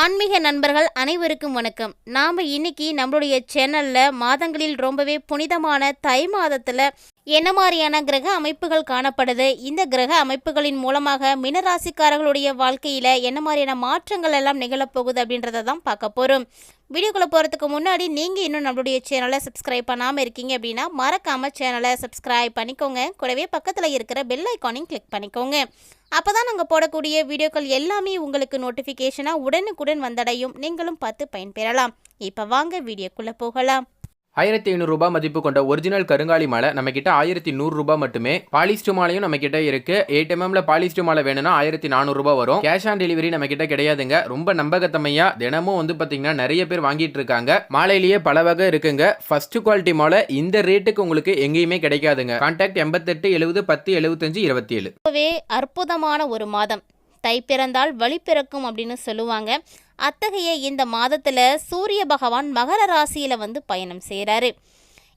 ஆன்மீக நண்பர்கள் அனைவருக்கும் வணக்கம். நாம் இன்னைக்கு நம்மளுடைய சேனலில் மாதங்களில் ரொம்பவே புனிதமான தை மாதத்தில் என்ன மாதிரியான கிரக அமைப்புகள் காணப்படுது? இந்த கிரக அமைப்புகளின் மூலமாக மினராசிக்காரர்களுடைய வாழ்க்கையில் என்ன மாதிரியான மாற்றங்கள் எல்லாம் நிகழப்போகுது அப்படின்றத தான் பார்க்க போகிறோம் வீடியோக்குள்ளே போகிறதுக்கு முன்னாடி நீங்கள் இன்னும் நம்மளுடைய சேனலை சப்ஸ்கிரைப் பண்ணாமல் இருக்கீங்க அப்படின்னா மறக்காமல் சேனலை சப்ஸ்கிரைப் பண்ணிக்கோங்க. கூடவே பக்கத்தில் இருக்கிற பெல் ஐக்கானையும் கிளிக் பண்ணிக்கோங்க. அப்போ தான் நாங்கள் போடக்கூடிய வீடியோக்கள் எல்லாமே உங்களுக்கு நோட்டிஃபிகேஷனாக உடனுக்குடன் வந்தடையும். நீங்களும் பார்த்து பயன்பெறலாம். இப்போ வாங்க வீடியோக்குள்ளே போகலாம். ஆயிரத்தி ஐநூறுரூபா மதிப்பு கொண்ட ஒரிஜினல் கருங்காலி மாலை நம்ம கிட்ட ஆயிரத்தி நூறுரூபா மட்டுமே. பாலிஸ்டு மாலையும் நம்ம கிட்ட இருக்கு எயிட் எம்எம்ல பாலிஸ்டு மாலை வேணும்னா ஆயிரத்தி நானூறுரூபா வரும். கேஷ் ஆன் டெலிவரி நம்ம கிட்ட கிடையாதுங்க. ரொம்ப நம்பகத்தமையா தினமும் வந்து பாத்தீங்கன்னா நிறைய பேர் வாங்கிட்டு இருக்காங்க. மாலையிலேயே பல வகை இருக்குங்க. ஃபர்ஸ்ட் குவாலிட்டி மாலை இந்த ரேட்டுக்கு உங்களுக்கு எங்கேயுமே கிடைக்காதுங்க. கான்டாக்ட் எண்பத்தெட்டு எழுபது பத்து எழுபத்தஞ்சு இருபத்தி ஏழு அற்புதமான ஒரு மாதம். தை பிறந்தால் வழி பிறக்கும் அப்படின்னு சொல்லுவாங்க. அத்தகைய இந்த மாதத்தில் சூரிய பகவான் மகர ராசியில் வந்து பயணம் செய்கிறாரு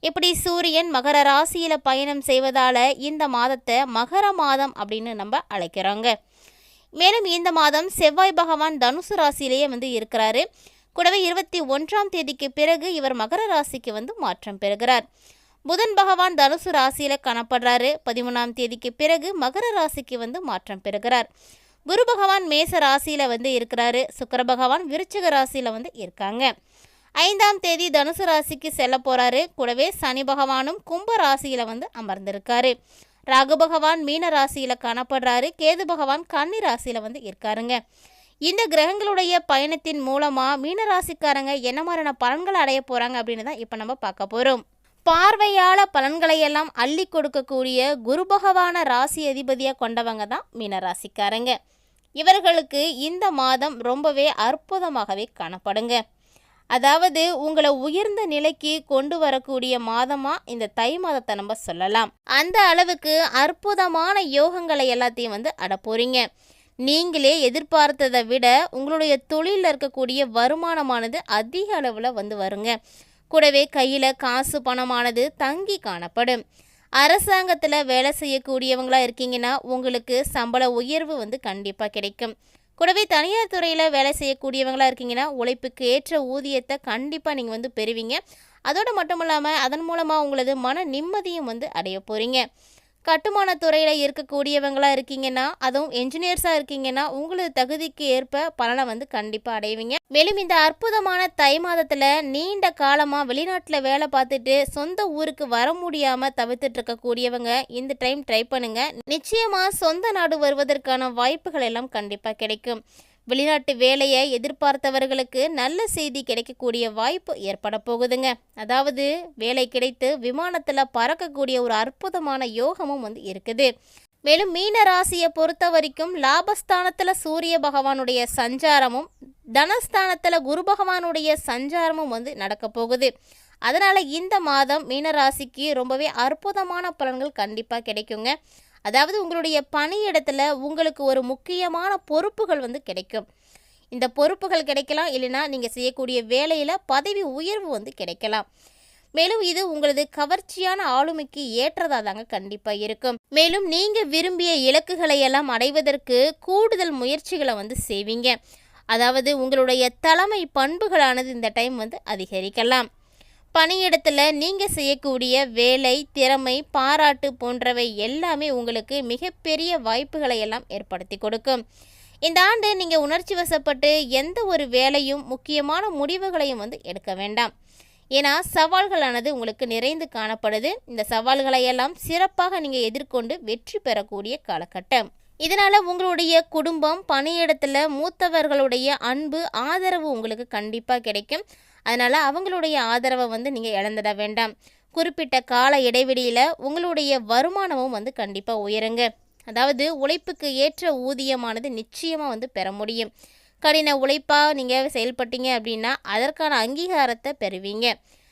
இப்படி சூரியன் மகர ராசியில் பயணம் செய்வதால் இந்த மாதத்தை மகர மாதம் அப்படின்னு நம்ம அழைக்கிறோங்க. மேலும் இந்த மாதம் செவ்வாய் பகவான் தனுசு ராசியிலேயே வந்து இருக்கிறாரு. கூடவே இருபத்தி ஒன்றாம் தேதிக்கு பிறகு இவர் மகர ராசிக்கு வந்து மாற்றம் பெறுகிறார். புதன் பகவான் தனுசு ராசியில் காணப்படுறாரு. பதிமூணாம் தேதிக்கு பிறகு மகர ராசிக்கு வந்து மாற்றம் பெறுகிறார். குரு பகவான் மேச ராசியில் வந்து இருக்கிறாரு. சுக்கர பகவான் விருச்சிக ராசியில் வந்து இருக்காங்க. ஐந்தாம் தேதி தனுசு ராசிக்கு செல்ல போகிறாரு கூடவே சனி பகவானும் கும்ப ராசியில் வந்து அமர்ந்திருக்காரு. ராகு பகவான் மீன ராசியில் காணப்படுறாரு. கேது பகவான் கன்னி ராசியில் வந்து இருக்காருங்க. இந்த கிரகங்களுடைய பயணத்தின் மூலமாக மீன ராசிக்காரங்க என்ன மாதிரியான பலன்கள் அடைய போகிறாங்க அப்படின்னு தான் இப்போ நம்ம பார்க்க போகிறோம் பார்வையால பலன்களையெல்லாம் அள்ளி கொடுக்கக்கூடிய குரு பகவான ராசி அதிபதியாக கொண்டவங்க தான் மீனராசிக்காரங்க இவர்களுக்கு இந்த மாதம் ரொம்பவே அற்புதமாகவே காணப்படுங்க. அதாவது உங்களை உயர்ந்த நிலைக்கு கொண்டு வரக்கூடிய மாதமாக இந்த தை மாதத்தை நம்ம சொல்லலாம். அந்த அளவுக்கு அற்புதமான யோகங்களை எல்லாத்தையும் வந்து அடப்போறீங்க நீங்களே எதிர்பார்த்ததை விட உங்களுடைய தொழிலில் இருக்கக்கூடிய வருமானமானது அதிக அளவில் வந்து வருங்க. கூடவே கையில் காசு பணமானது தங்கி காணப்படும். அரசாங்கத்தில் வேலை செய்யக்கூடியவங்களா இருக்கீங்கன்னா உங்களுக்கு சம்பள உயர்வு வந்து கண்டிப்பாக கிடைக்கும். கூடவே தனியார் துறையில் வேலை செய்யக்கூடியவங்களா இருக்கீங்கன்னா உழைப்புக்கு ஏற்ற ஊதியத்தை கண்டிப்பாக நீங்கள் வந்து பெறுவீங்க. அதோடு மட்டும் இல்லாமல் அதன் மூலமாக உங்களது மன நிம்மதியும் வந்து அடைய போகிறீங்க கட்டுமான துறையில் இருக்கீங்கன்னா அதுவும் என்ஜினியர்ஸாக இருக்கீங்கன்னா உங்களது தகுதிக்கு ஏற்ப பலனை வந்து கண்டிப்பாக அடைவீங்க. மேலும் இந்த அற்புதமான தை மாதத்தில் நீண்ட காலமாக வெளிநாட்டில் வேலை பார்த்துட்டு சொந்த ஊருக்கு வர முடியாமல் தவிர்த்துட்டு இருக்கக்கூடியவங்க இந்த டைம் ட்ரை பண்ணுங்கள் நிச்சயமாக சொந்த நாடு வருவதற்கான வாய்ப்புகள் எல்லாம் கண்டிப்பாக கிடைக்கும். வெளிநாட்டு வேலையை எதிர்பார்த்தவர்களுக்கு நல்ல செய்தி கிடைக்கக்கூடிய வாய்ப்பு ஏற்பட போகுதுங்க அதாவது வேலை கிடைத்து விமானத்தில் பறக்கக்கூடிய ஒரு அற்புதமான யோகமும் வந்து இருக்குது. மேலும் மீன ராசியை பொறுத்த வரைக்கும் லாபஸ்தானத்தில் சூரிய பகவானுடைய சஞ்சாரமும் தனஸ்தானத்தில் குரு பகவானுடைய சஞ்சாரமும் வந்து நடக்க போகுது. அதனால் இந்த மாதம் மீனராசிக்கு ரொம்பவே அற்புதமான பலன்கள் கண்டிப்பாக கிடைக்குங்க. அதாவது உங்களுடைய பணியிடத்தில் உங்களுக்கு ஒரு முக்கியமான பொறுப்புகள் வந்து கிடைக்கும். இந்த பொறுப்புகள் கிடைக்கலாம் இல்லைன்னா நீங்கள் செய்யக்கூடிய வேலையில் பதவி உயர்வு வந்து கிடைக்கலாம். மேலும் இது உங்களது கவர்ச்சியான ஆளுமைக்கு ஏற்றதாக தாங்க கண்டிப்பாக இருக்கும். மேலும் நீங்கள் விரும்பிய இலக்குகளை எல்லாம் அடைவதற்கு கூடுதல் முயற்சிகளை வந்து செய்வீங்க. அதாவது உங்களுடைய தலைமை பண்புகளானது இந்த டைம் வந்து அதிகரிக்கலாம். பணியிடத்தில் நீங்கள் செய்யக்கூடிய வேலை திறமை பாராட்டு போன்றவை எல்லாமே உங்களுக்கு மிகப்பெரிய வாய்ப்புகளை எல்லாம் ஏற்படுத்தி கொடுக்கும். இந்த ஆண்டு நீங்கள் உணர்ச்சி வசப்பட்டு எந்த ஒரு வேலையும் முக்கியமான முடிவுகளையும் வந்து எடுக்க வேண்டாம். ஏன்னா சவால்களானது உங்களுக்கு நிறைந்து காணப்படுது. இந்த சவால்களை எல்லாம் சிறப்பாக நீங்கள் எதிர்கொண்டு வெற்றி பெறக்கூடிய காலகட்டம். இதனால் உங்களுடைய குடும்பம் பணியிடத்தில் மூத்தவர்களுடைய அன்பு ஆதரவு உங்களுக்கு கண்டிப்பாக கிடைக்கும். அதனால் அவங்களுடைய ஆதரவை வந்து நீங்கள் இழந்துட வேண்டாம். குறிப்பிட்ட கால இடைவெளியில் உங்களுடைய வருமானமும் வந்து கண்டிப்பாக உயருங்க. அதாவது உழைப்புக்கு ஏற்ற ஊதியமானது நிச்சயமாக வந்து பெற முடியும். கடின உழைப்பாக நீங்கள் செயல்பட்டீங்க அப்படின்னா அதற்கான அங்கீகாரத்தை பெறுவீங்க.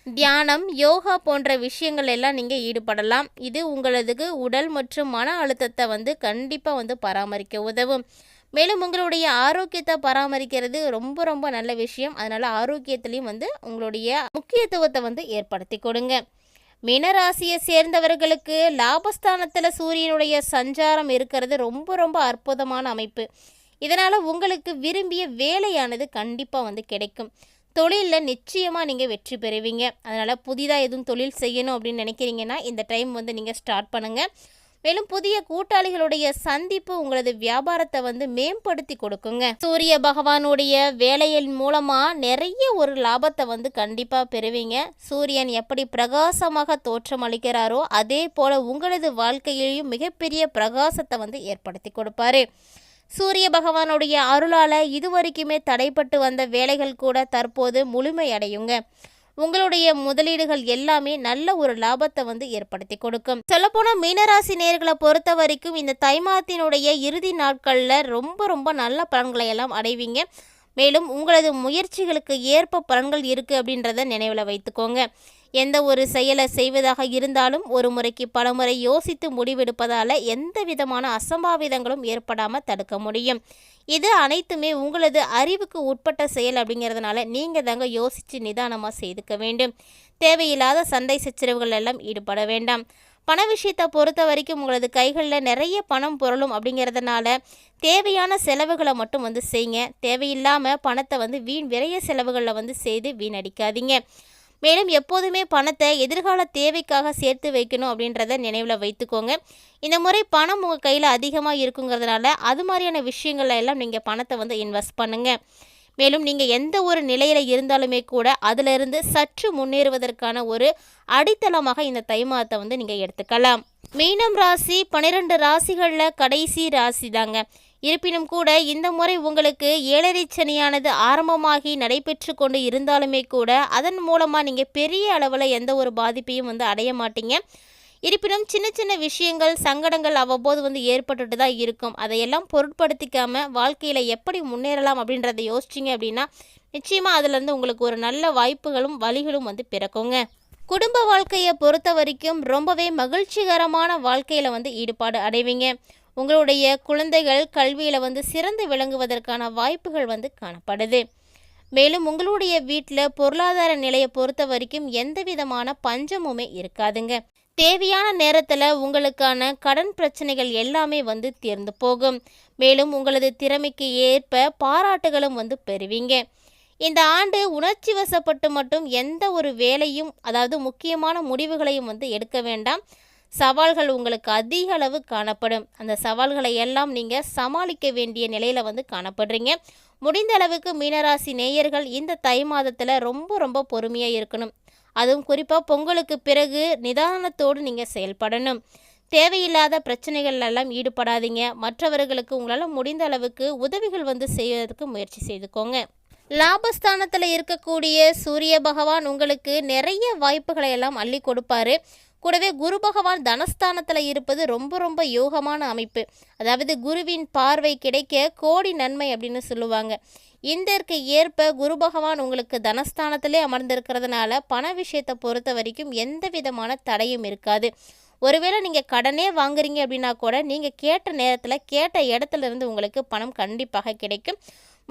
தியானம் யோகா போன்ற விஷயங்கள் எல்லாம் நீங்கள் ஈடுபடலாம். இது உங்களதுக்கு உடல் மற்றும் மன அழுத்தத்தை வந்து கண்டிப்பாக வந்து பராமரிக்க உதவும். மேலும் உங்களுடைய ஆரோக்கியத்தை பராமரிக்கிறது ரொம்ப ரொம்ப நல்ல விஷயம். அதனால் ஆரோக்கியத்துலேயும் வந்து உங்களுடைய முக்கியத்துவத்தை வந்து ஏற்படுத்தி கொடுங்க. மீனராசியை சேர்ந்தவர்களுக்கு லாபஸ்தானத்தில் சூரியனுடைய சஞ்சாரம் இருக்கிறது ரொம்ப ரொம்ப அற்புதமான அமைப்பு. இதனால் உங்களுக்கு விரும்பிய வேலையானது கண்டிப்பாக வந்து கிடைக்கும். தொழிலில் நிச்சயமாக நீங்கள் வெற்றி பெறுவீங்க. அதனால் புதிதாக எதுவும் தொழில் செய்யணும் அப்படின்னு நினைக்கிறீங்கன்னா இந்த டைம் வந்து நீங்கள் ஸ்டார்ட் பண்ணுங்கள் மேலும் புதிய கூட்டாளிகளுடைய சந்திப்பு உங்களது வியாபாரத்தை வந்து மேம்படுத்தி கொடுக்குங்க. சூரிய பகவானுடைய வேலையின் மூலமா நிறைய ஒரு லாபத்தை வந்து கண்டிப்பா பெறுவீங்க. சூரியன் எப்படி பிரகாசமாக தோற்றம் அளிக்கிறாரோ அதே போல உங்களது வாழ்க்கையிலையும் மிகப்பெரிய பிரகாசத்தை வந்து ஏற்படுத்தி கொடுப்பாரு. சூரிய பகவானுடைய அருளால இதுவரைக்குமே தடைப்பட்டு வந்த வேலைகள் கூட தற்போது முழுமையடையுங்க உங்களுடைய முதலீடுகள் எல்லாமே நல்ல ஒரு லாபத்தை வந்து ஏற்படுத்தி கொடுக்கும். சொல்லப்போனால் மீனராசி நேர்களை பொறுத்த வரைக்கும் இந்த தை மாதத்தினுடைய இறுதி நாட்களில் ரொம்ப ரொம்ப நல்ல பலன்களை எல்லாம் அடைவீங்க. மேலும் உங்களது முயற்சிகளுக்கு ஏற்ப பலன்கள் இருக்குது அப்படின்றத நினைவில் வைத்துக்கோங்க. எந்த ஒரு செயலை செய்வதாக இருந்தாலும் ஒரு முறைக்கு பல முறை யோசித்து முடிவெடுப்பதால் எந்த விதமான அசம்பாவிதங்களும் ஏற்படாமல் தடுக்க முடியும். இது அனைத்துமே உங்களது அறிவுக்கு உட்பட்ட செயல் அப்படிங்கிறதுனால நீங்கள் தாங்க யோசித்து நிதானமாக செய்துக்க வேண்டும். தேவையில்லாத சந்தை சச்சரவுகள் எல்லாம் ஈடுபட வேண்டாம். பண விஷயத்தை பொறுத்த வரைக்கும் உங்களது கைகளில் நிறைய பணம் பொருளும் அப்படிங்கிறதுனால தேவையான செலவுகளை மட்டும் வந்து செய்யுங்க. தேவையில்லாமல் பணத்தை வந்து வீண் விரைய செலவுகளில் வந்து செய்து வீணடிக்காதீங்க. மேலும் எப்போதுமே பணத்தை எதிர்கால தேவைக்காக சேர்த்து வைக்கணும் அப்படின்றத நினைவில் வைத்துக்கோங்க. இந்த முறை பணம் உங்கள் கையில் அதிகமாக இருக்குங்கிறதுனால அது மாதிரியான விஷயங்கள்ல எல்லாம் நீங்கள் பணத்தை வந்து இன்வெஸ்ட் பண்ணுங்கள் மேலும் நீங்கள் எந்த ஒரு நிலையில் இருந்தாலுமே கூட அதிலிருந்து சற்று முன்னேறுவதற்கான ஒரு அடித்தளமாக இந்த தை மாதத்தை வந்து நீங்கள் எடுத்துக்கலாம். மீனம் ராசி பன்னிரெண்டு ராசிகளில் கடைசி ராசி தாங்க இருப்பினும் கூட இந்த முறை உங்களுக்கு ஏழரை சனியானது ஆரம்பமாகி நடைபெற்று கொண்டு இருந்தாலுமே கூட அதன் மூலமாக நீங்கள் பெரிய அளவில் எந்த ஒரு பாதிப்பையும் வந்து அடைய மாட்டீங்க. இருப்பினும் சின்ன சின்ன விஷயங்கள் சங்கடங்கள் அவ்வப்போது வந்து ஏற்பட்டுட்டு தான் இருக்கும். அதையெல்லாம் பொருட்படுத்திக்காம வாழ்க்கையில் எப்படி முன்னேறலாம் அப்படின்றத யோசிச்சிங்க அப்படின்னா நிச்சயமாக அதுலேருந்து உங்களுக்கு ஒரு நல்ல வாய்ப்புகளும் வழிகளும் வந்து பிறக்குங்க. குடும்ப வாழ்க்கையை பொறுத்த வரைக்கும் ரொம்பவே மகிழ்ச்சிகரமான வாழ்க்கையில் வந்து ஈடுபாடு அடைவீங்க. உங்களுடைய குழந்தைகள் கல்வியில் வந்து சிறந்து விளங்குவதற்கான வாய்ப்புகள் வந்து காணப்படுது. மேலும் உங்களுடைய வீட்டில் பொருளாதார நிலையை பொறுத்த வரைக்கும் எந்த விதமான பஞ்சமுமே இருக்காதுங்க. தேவையான நேரத்தில் உங்களுக்கான கடன் பிரச்சனைகள் எல்லாமே வந்து தீர்ந்து போகும். மேலும் உங்களது திறமைக்கு ஏற்ப பாராட்டுகளும் வந்து பெறுவீங்க. இந்த ஆண்டு உணர்ச்சி வசப்பட்டு மட்டும் எந்த ஒரு வேலையும் அதாவது முக்கியமான முடிவுகளையும் வந்து எடுக்க வேண்டாம். சவால்கள் உங்களுக்கு அதிக அளவு காணப்படும். அந்த சவால்களை எல்லாம் நீங்கள் சமாளிக்க வேண்டிய நிலையில் வந்து காணப்படுறீங்க. முடிந்த அளவுக்கு மீனராசி நேயர்கள் இந்த தை மாதத்தில் ரொம்ப ரொம்ப பொறுமையாக இருக்கணும். அதுவும் குறிப்பாக பொங்கலுக்கு பிறகு நிதானத்தோடு நீங்கள் செயல்படணும். தேவையில்லாத பிரச்சனைகள் எல்லாம் ஈடுபடாதீங்க. மற்றவர்களுக்கு உங்களால் முடிந்த அளவுக்கு உதவிகள் வந்து செய்வதற்கு முயற்சி செய்துக்கோங்க. லாபஸ்தானத்தில் இருக்கக்கூடிய சூரிய பகவான் உங்களுக்கு நிறைய வாய்ப்புகளை எல்லாம் அள்ளி கொடுப்பாரு. கூடவே குரு பகவான் தனஸ்தானத்தில் இருப்பது ரொம்ப ரொம்ப யோகமான அமைப்பு. அதாவது குருவின் பார்வை கிடைக்க கோடி நன்மை அப்படின்னு சொல்லுவாங்க. இந்தற்கு ஏற்ப குரு பகவான் உங்களுக்கு தனஸ்தானத்திலே அமர்ந்திருக்கிறதுனால பண விஷயத்தை பொறுத்த வரைக்கும் எந்த விதமான தடையும் இருக்காது. ஒருவேளை நீங்கள் கடனே வாங்குறீங்க அப்படின்னா கூட நீங்கள் கேட்ட நேரத்தில் கேட்ட இடத்துல இருந்து உங்களுக்கு பணம் கண்டிப்பாக கிடைக்கும்.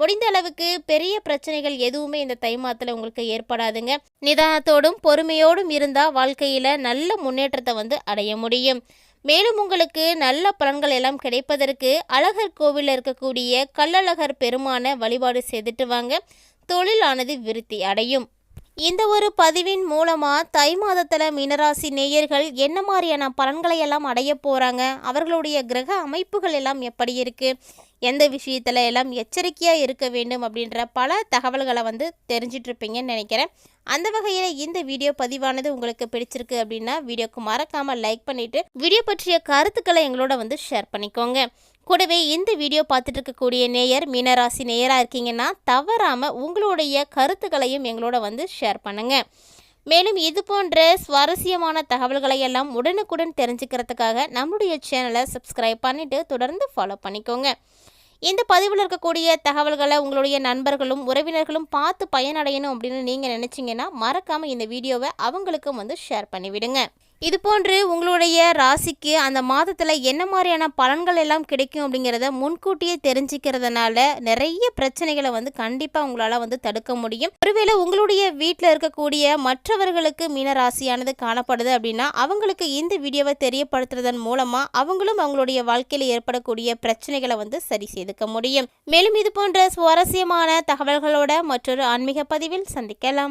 முடிந்த அளவுக்கு பெரிய பிரச்சனைகள் எதுவுமே இந்த தை மாதத்தில் உங்களுக்கு ஏற்படாதுங்க. நிதானத்தோடும் பொறுமையோடும் இருந்தால் வாழ்க்கையில் நல்ல முன்னேற்றத்தை வந்து அடைய முடியும். மேலும் உங்களுக்கு நல்ல பலன்கள் எல்லாம் கிடைப்பதற்கு அழகர் கோவிலில் இருக்கக்கூடிய கள்ளழகர் பெருமான வழிபாடு செய்துட்டு வாங்க. தொழிலானது விருத்தி அடையும். இந்த ஒரு பதிவின் மூலமாக தை மாதத்தில் மீனராசி நேயர்கள் என்ன மாதிரியான பலன்களை எல்லாம் அடைய போகிறாங்க அவர்களுடைய கிரக அமைப்புகள் எல்லாம் எப்படி இருக்குது எந்த விஷயத்தில் எல்லாம் எச்சரிக்கையாக இருக்க வேண்டும் அப்படின்ற பல தகவல்களை வந்து தெரிஞ்சிட்ருப்பீங்கன்னு நினைக்கிறேன். அந்த வகையில் இந்த வீடியோ பதிவானது உங்களுக்கு பிடிச்சிருக்கு அப்படின்னா வீடியோக்கு மறக்காமல் லைக் பண்ணிவிட்டு வீடியோ பற்றிய கருத்துக்களை எங்களோட வந்து ஷேர் பண்ணிக்கோங்க. கூடவே இந்த வீடியோ பார்த்துட்டு இருக்கக்கூடிய நேயர் மீனராசி நேயராக இருக்கீங்கன்னா தவறாமல் உங்களுடைய கருத்துக்களையும் எங்களோட வந்து ஷேர் பண்ணுங்கள் மேலும் இது போன்ற சுவாரஸ்யமான தகவல்களை எல்லாம் உடனுக்குடன் தெரிஞ்சுக்கிறதுக்காக நம்முடைய சேனலை சப்ஸ்கிரைப் பண்ணிவிட்டு தொடர்ந்து ஃபாலோ பண்ணிக்கோங்க. இந்த பதிவில் இருக்கக்கூடிய தகவல்களை உங்களுடைய நண்பர்களும் உறவினர்களும் பார்த்து பயனடையணும் அப்படின்னு நீங்கள் நினச்சிங்கன்னா மறக்காமல் இந்த வீடியோவை அவங்களுக்கும் வந்து ஷேர் பண்ணிவிடுங்க. இது போன்று உங்களுடைய ராசிக்கு அந்த மாதத்தில் என்ன மாதிரியான பலன்கள் எல்லாம் கிடைக்கும் அப்படிங்கிறத முன்கூட்டியே தெரிஞ்சுக்கிறதுனால நிறைய பிரச்சனைகளை வந்து கண்டிப்பாக உங்களால் வந்து தடுக்க முடியும். ஒருவேளை உங்களுடைய வீட்டில் இருக்கக்கூடிய மற்றவர்களுக்கு மீன ராசியானது காணப்படுது அப்படின்னா அவங்களுக்கு இந்த வீடியோவை தெரியப்படுத்துறதன் மூலமாக அவங்களும் அவங்களுடைய வாழ்க்கையில் ஏற்படக்கூடிய பிரச்சனைகளை வந்து சரி செய்துக்க முடியும். மேலும் இது போன்ற சுவாரஸ்யமான தகவல்களோட மற்றொரு ஆன்மீக பதிவில் சந்திக்கலாம்.